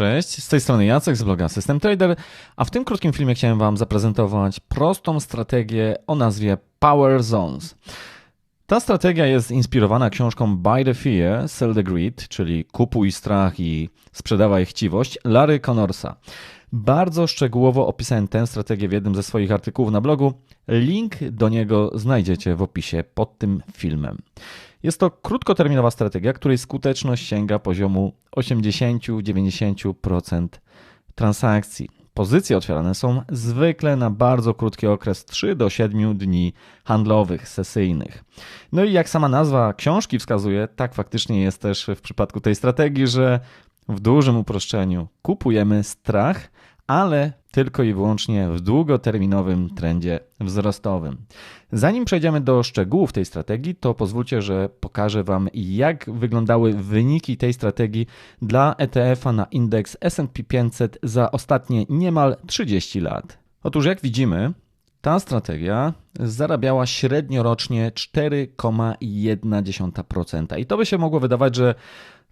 Cześć, z tej strony Jacek z bloga System Trader, a w tym krótkim filmie chciałem Wam zaprezentować prostą strategię o nazwie Power Zones. Ta strategia jest inspirowana książką Buy the Fear, Sell the Greed, czyli Kupuj strach i sprzedawaj chciwość Larry Connorsa. Bardzo szczegółowo opisałem tę strategię w jednym ze swoich artykułów na blogu. Link do niego znajdziecie w opisie pod tym filmem. Jest to krótkoterminowa strategia, której skuteczność sięga poziomu 80-90% transakcji. Pozycje otwierane są zwykle na bardzo krótki okres 3 do 7 dni handlowych, sesyjnych. No i jak sama nazwa książki wskazuje, tak faktycznie jest też w przypadku tej strategii, że w dużym uproszczeniu kupujemy strach, ale tylko i wyłącznie w długoterminowym trendzie wzrostowym. Zanim przejdziemy do szczegółów tej strategii, to pozwólcie, że pokażę Wam, jak wyglądały wyniki tej strategii dla ETF-a na indeks SP 500 za ostatnie niemal 30 lat. Otóż, jak widzimy, ta strategia zarabiała średnio rocznie 4,1%. I to by się mogło wydawać, że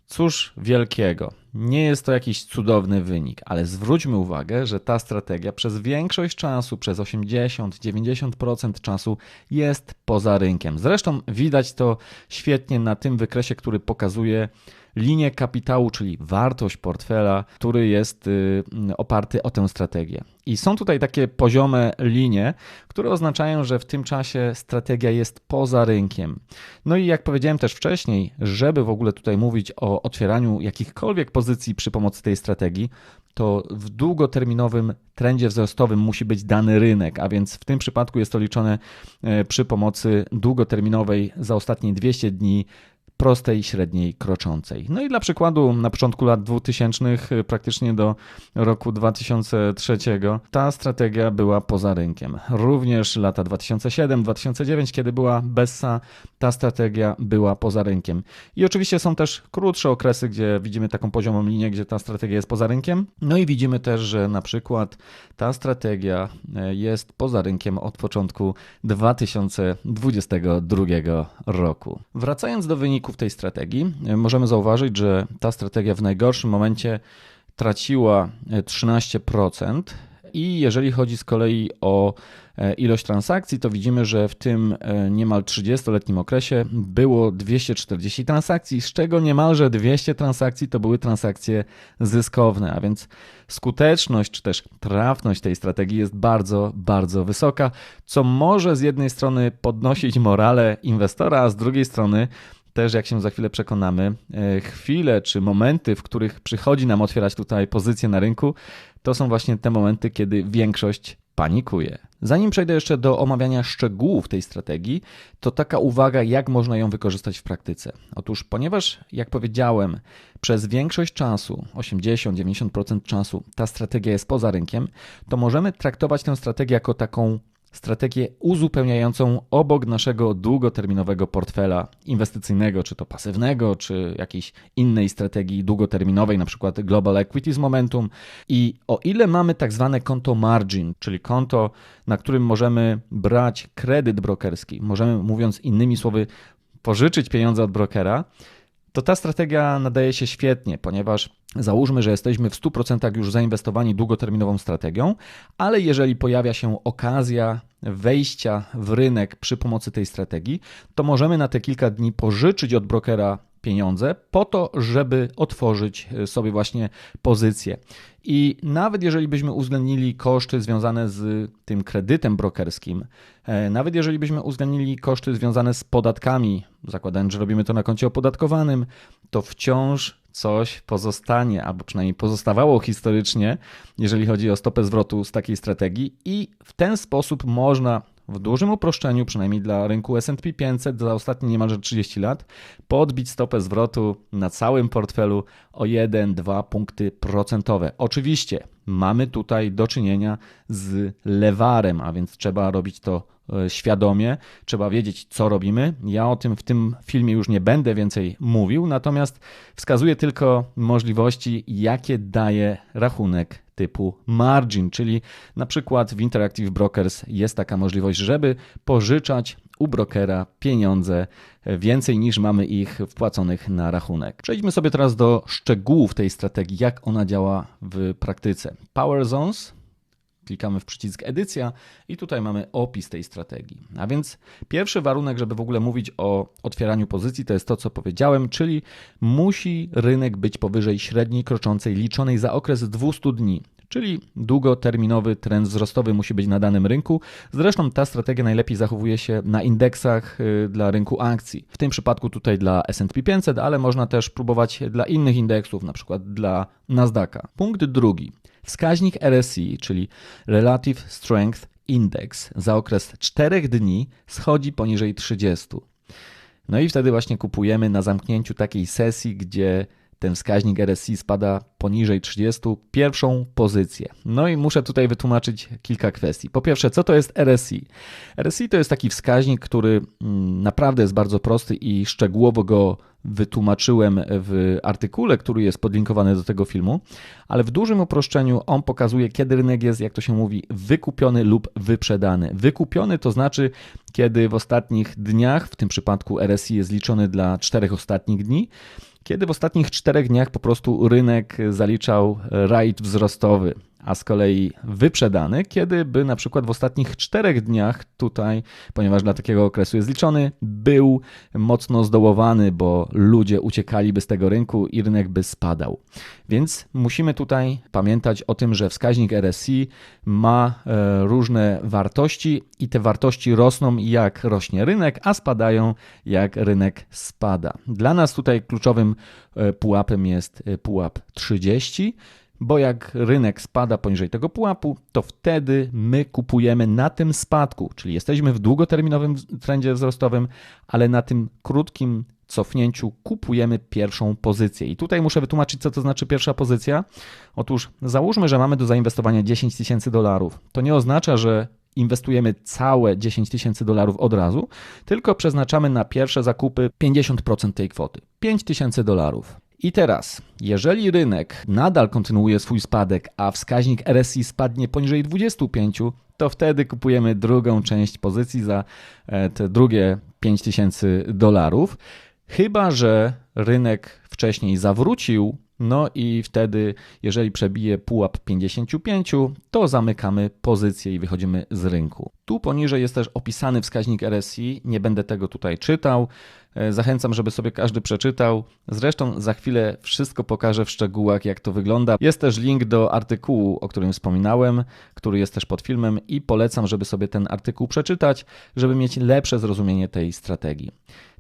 Cóż wielkiego. Nie jest to jakiś cudowny wynik, ale zwróćmy uwagę, że ta strategia przez większość czasu, przez 80-90% czasu jest poza rynkiem. Zresztą widać to świetnie na tym wykresie, który pokazuje linię kapitału, czyli wartość portfela, który jest y, oparty o tę strategię. I są tutaj takie poziome linie, które oznaczają, że w tym czasie strategia jest poza rynkiem. No i jak powiedziałem też wcześniej, żeby w ogóle tutaj mówić o otwieraniu jakichkolwiek pozycji przy pomocy tej strategii, to w długoterminowym trendzie wzrostowym musi być dany rynek, a więc w tym przypadku jest to liczone e, przy pomocy długoterminowej za ostatnie 200 dni prostej, średniej, kroczącej. No i dla przykładu, na początku lat 2000, praktycznie do roku 2003, ta strategia była poza rynkiem. Również lata 2007-2009, kiedy była Bessa, ta strategia była poza rynkiem. I oczywiście są też krótsze okresy, gdzie widzimy taką poziomą linię, gdzie ta strategia jest poza rynkiem. No i widzimy też, że na przykład ta strategia e, jest poza rynkiem od początku 2022 roku. Wracając do wyniku tej strategii możemy zauważyć, że ta strategia w najgorszym momencie traciła 13%. I jeżeli chodzi z kolei o e, ilość transakcji, to widzimy, że w tym e, niemal 30-letnim okresie było 240 transakcji, z czego niemalże 200 transakcji to były transakcje zyskowne, a więc skuteczność czy też trafność tej strategii jest bardzo, bardzo wysoka, co może z jednej strony podnosić morale inwestora, a z drugiej strony też, jak się za chwilę przekonamy, e, chwile czy momenty, w których przychodzi nam otwierać tutaj pozycje na rynku, to są właśnie te momenty, kiedy większość panikuje. Zanim przejdę jeszcze do omawiania szczegółów tej strategii, to taka uwaga, jak można ją wykorzystać w praktyce. Otóż, ponieważ, jak powiedziałem, przez większość czasu, 80-90% czasu, ta strategia jest poza rynkiem, to możemy traktować tę strategię jako taką strategię uzupełniającą obok naszego długoterminowego portfela inwestycyjnego, czy to pasywnego, czy jakiejś innej strategii długoterminowej, na przykład Global Equities Momentum. I o ile mamy tak zwane konto margin, czyli konto, na którym możemy brać kredyt brokerski, możemy, mówiąc innymi słowy, pożyczyć pieniądze od brokera, to ta strategia nadaje się świetnie, ponieważ załóżmy, że jesteśmy w 100% już zainwestowani długoterminową strategią, ale jeżeli pojawia się okazja wejścia w rynek przy pomocy tej strategii, to możemy na te kilka dni pożyczyć od brokera pieniądze po to, żeby otworzyć e, sobie właśnie pozycję. I nawet jeżeli byśmy uwzględnili koszty związane z tym kredytem brokerskim, e, nawet jeżeli byśmy uwzględnili koszty związane z podatkami, zakładając, że robimy to na koncie opodatkowanym, to wciąż coś pozostanie, albo przynajmniej pozostawało historycznie, jeżeli chodzi o stopę zwrotu z takiej strategii, i w ten sposób można w dużym uproszczeniu, przynajmniej dla rynku SP 500 za ostatnie niemalże 30 lat, podbić stopę zwrotu na całym portfelu o 1-2 punkty procentowe. Oczywiście mamy tutaj do czynienia z lewarem, a więc trzeba robić to e, świadomie, trzeba wiedzieć, co robimy. Ja o tym w tym filmie już nie będę więcej mówił, natomiast wskazuję tylko możliwości, jakie daje rachunek typu margin, czyli na przykład w Interactive Brokers jest taka możliwość, żeby pożyczać u brokera pieniądze więcej niż mamy ich wpłaconych na rachunek. Przejdźmy sobie teraz do szczegółów tej strategii, jak ona działa w praktyce. Power Zones klikamy w przycisk edycja i tutaj mamy opis tej strategii. A więc pierwszy warunek, żeby w ogóle mówić o otwieraniu pozycji, to jest to, co powiedziałem, czyli musi rynek być powyżej średniej kroczącej liczonej za okres 200 dni. Czyli długoterminowy trend wzrostowy musi być na danym rynku. Zresztą ta strategia najlepiej zachowuje się na indeksach y, dla rynku akcji. W tym przypadku tutaj dla SP 500, ale można też próbować dla innych indeksów, na przykład dla Nasdaqa. Punkt drugi. Wskaźnik RSI, czyli Relative Strength Index, za okres 4 dni schodzi poniżej 30. No i wtedy właśnie kupujemy na zamknięciu takiej sesji, gdzie ten wskaźnik RSI spada poniżej 30, pierwszą pozycję. No i muszę tutaj wytłumaczyć kilka kwestii. Po pierwsze, co to jest RSI? RSI to jest taki wskaźnik, który mm, naprawdę jest bardzo prosty i szczegółowo go wytłumaczyłem w artykule, który jest podlinkowany do tego filmu, ale w dużym uproszczeniu on pokazuje, kiedy rynek jest, jak to się mówi, wykupiony lub wyprzedany. Wykupiony to znaczy, kiedy w ostatnich dniach, w tym przypadku RSI jest liczony dla czterech ostatnich dni, kiedy w ostatnich czterech dniach po prostu rynek zaliczał rajd wzrostowy a z kolei wyprzedany, kiedy by na przykład w ostatnich czterech dniach tutaj, ponieważ dla takiego okresu jest liczony, był mocno zdołowany, bo ludzie uciekaliby z tego rynku i rynek by spadał. Więc musimy tutaj pamiętać o tym, że wskaźnik RSI ma e, różne wartości i te wartości rosną jak rośnie rynek, a spadają jak rynek spada. Dla nas tutaj kluczowym e, pułapem jest e, pułap 30 bo jak rynek spada poniżej tego pułapu, to wtedy my kupujemy na tym spadku, czyli jesteśmy w długoterminowym trendzie wzrostowym, ale na tym krótkim cofnięciu kupujemy pierwszą pozycję. I tutaj muszę wytłumaczyć, co to znaczy pierwsza pozycja. Otóż załóżmy, że mamy do zainwestowania 10 tysięcy dolarów. To nie oznacza, że inwestujemy całe 10 tysięcy dolarów od razu, tylko przeznaczamy na pierwsze zakupy 50% tej kwoty 5 tysięcy dolarów. I teraz, jeżeli rynek nadal kontynuuje swój spadek, a wskaźnik RSI spadnie poniżej 25, to wtedy kupujemy drugą część pozycji za e, te drugie 5000 dolarów. Chyba, że rynek wcześniej zawrócił, no i wtedy, jeżeli przebije pułap 55, to zamykamy pozycję i wychodzimy z rynku. Tu poniżej jest też opisany wskaźnik RSI, nie będę tego tutaj czytał. E, zachęcam, żeby sobie każdy przeczytał. Zresztą za chwilę wszystko pokażę w szczegółach, jak to wygląda. Jest też link do artykułu, o którym wspominałem, który jest też pod filmem i polecam, żeby sobie ten artykuł przeczytać, żeby mieć lepsze zrozumienie tej strategii.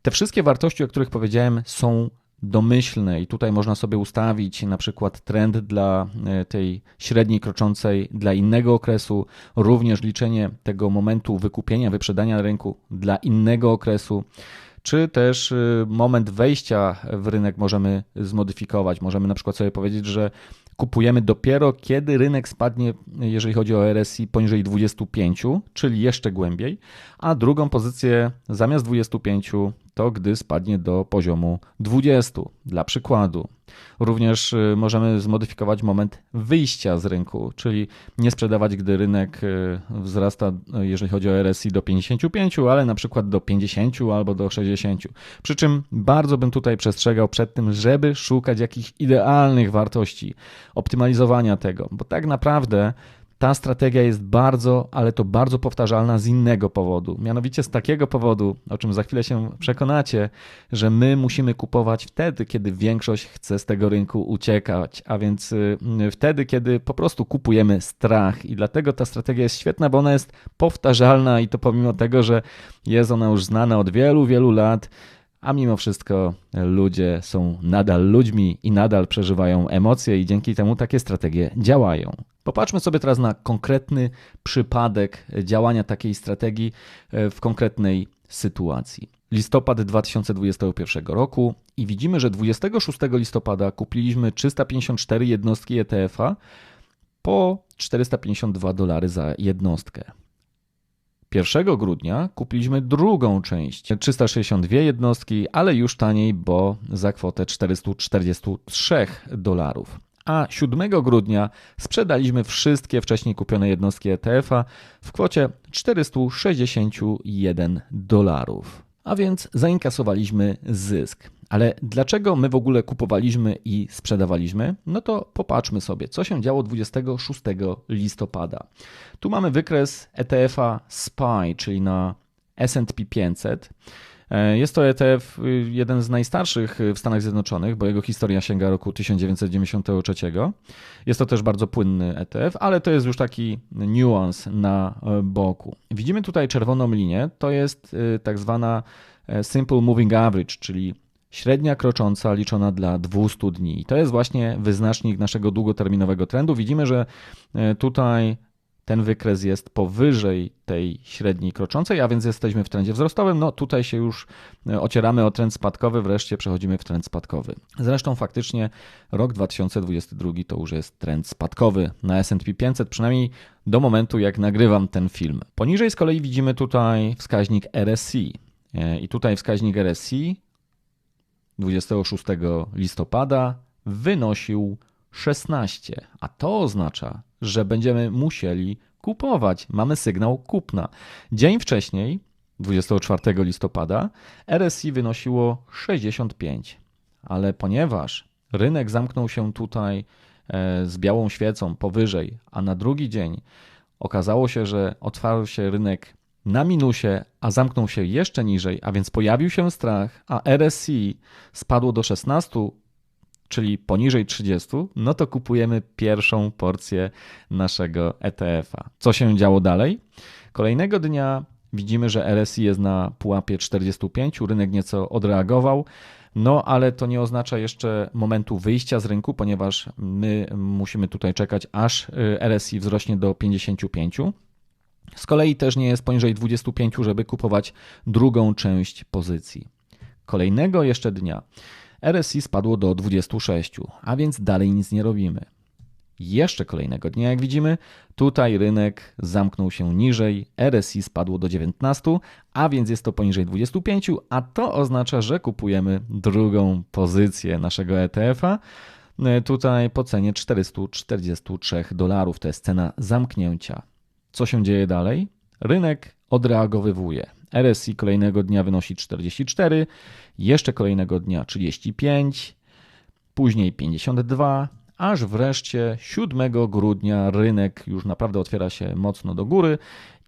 Te wszystkie wartości, o których powiedziałem, są domyślne i tutaj można sobie ustawić na przykład trend dla e, tej średniej kroczącej dla innego okresu, również liczenie tego momentu wykupienia, wyprzedania rynku dla innego okresu czy też y, moment wejścia w rynek możemy zmodyfikować. Możemy na przykład sobie powiedzieć, że kupujemy dopiero kiedy rynek spadnie, jeżeli chodzi o RSI, poniżej 25, czyli jeszcze głębiej, a drugą pozycję zamiast 25 to gdy spadnie do poziomu 20, dla przykładu. Również y, możemy zmodyfikować moment wyjścia z rynku, czyli nie sprzedawać, gdy rynek y, wzrasta, jeżeli chodzi o RSI, do 55, ale na przykład do 50 albo do 60. Przy czym bardzo bym tutaj przestrzegał przed tym, żeby szukać jakichś idealnych wartości, optymalizowania tego, bo tak naprawdę ta strategia jest bardzo, ale to bardzo powtarzalna z innego powodu. Mianowicie z takiego powodu, o czym za chwilę się przekonacie, że my musimy kupować wtedy, kiedy większość chce z tego rynku uciekać, a więc y, wtedy, kiedy po prostu kupujemy strach. I dlatego ta strategia jest świetna, bo ona jest powtarzalna i to pomimo tego, że jest ona już znana od wielu, wielu lat a mimo wszystko ludzie są nadal ludźmi i nadal przeżywają emocje, i dzięki temu takie strategie działają. Popatrzmy sobie teraz na konkretny przypadek działania takiej strategii e, w konkretnej sytuacji. Listopad 2021 roku i widzimy, że 26 listopada kupiliśmy 354 jednostki ETF-a po 452 dolary za jednostkę. 1 grudnia kupiliśmy drugą część, 362 jednostki, ale już taniej, bo za kwotę 443 dolarów. a 7 grudnia sprzedaliśmy wszystkie wcześniej kupione jednostki ETF-a w kwocie 461 dolarów. A więc zainkasowaliśmy zysk. Ale dlaczego my w ogóle kupowaliśmy i sprzedawaliśmy? No to popatrzmy sobie, co się działo 26 listopada. Tu mamy wykres ETF-a SPY, czyli na S&P 500. E, jest to ETF y, jeden z najstarszych w Stanach Zjednoczonych, bo jego historia sięga roku 1993. Jest to też bardzo płynny ETF, ale to jest już taki niuans na e, boku. Widzimy tutaj czerwoną linię, to jest y, tak zwana e, Simple Moving Average, czyli średnia krocząca liczona dla 200 dni. I to jest właśnie wyznacznik naszego długoterminowego trendu. Widzimy, że tutaj ten wykres jest powyżej tej średniej kroczącej, a więc jesteśmy w trendzie wzrostowym. No tutaj się już e, ocieramy o trend spadkowy, wreszcie przechodzimy w trend spadkowy. Zresztą faktycznie rok 2022 to już jest trend spadkowy na S&P 500, przynajmniej do momentu jak nagrywam ten film. Poniżej z kolei widzimy tutaj wskaźnik RSI. E, I tutaj wskaźnik RSI 26 listopada wynosił 16, a to oznacza, że będziemy musieli kupować. Mamy sygnał kupna. Dzień wcześniej, 24 listopada, RSI wynosiło 65, ale ponieważ rynek zamknął się tutaj e, z białą świecą powyżej, a na drugi dzień okazało się, że otwarł się rynek na minusie, a zamknął się jeszcze niżej, a więc pojawił się strach, a RSI spadło do 16, czyli poniżej 30, no to kupujemy pierwszą porcję naszego ETF-a. Co się działo dalej? Kolejnego dnia widzimy, że RSI jest na pułapie 45, rynek nieco odreagował. No, ale to nie oznacza jeszcze momentu wyjścia z rynku, ponieważ my musimy tutaj czekać, aż y, RSI wzrośnie do 55. Z kolei też nie jest poniżej 25, żeby kupować drugą część pozycji. Kolejnego jeszcze dnia RSI spadło do 26, a więc dalej nic nie robimy. Jeszcze kolejnego dnia, jak widzimy, tutaj rynek zamknął się niżej, RSI spadło do 19, a więc jest to poniżej 25, a to oznacza, że kupujemy drugą pozycję naszego ETF-a. Tutaj po cenie 443 dolarów, to jest cena zamknięcia. Co się dzieje dalej? Rynek odreagowywuje. RSI kolejnego dnia wynosi 44, jeszcze kolejnego dnia 35, później 52, aż wreszcie 7 grudnia rynek już naprawdę otwiera się mocno do góry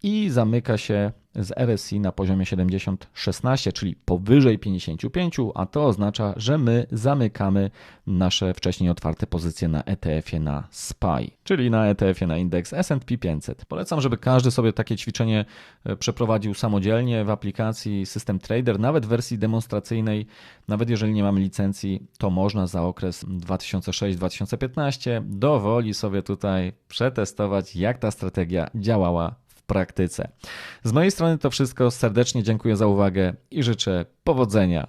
i zamyka się z RSI na poziomie 70-16, czyli powyżej 55, a to oznacza, że my zamykamy nasze wcześniej otwarte pozycje na ETF-ie na SPY, czyli na ETF-ie na indeks S&P 500. Polecam, żeby każdy sobie takie ćwiczenie e, przeprowadził samodzielnie w aplikacji System Trader, nawet w wersji demonstracyjnej, nawet jeżeli nie mamy licencji, to można za okres 2006-2015 dowoli sobie tutaj przetestować, jak ta strategia działała praktyce. Z mojej strony to wszystko. Serdecznie dziękuję za uwagę i życzę powodzenia.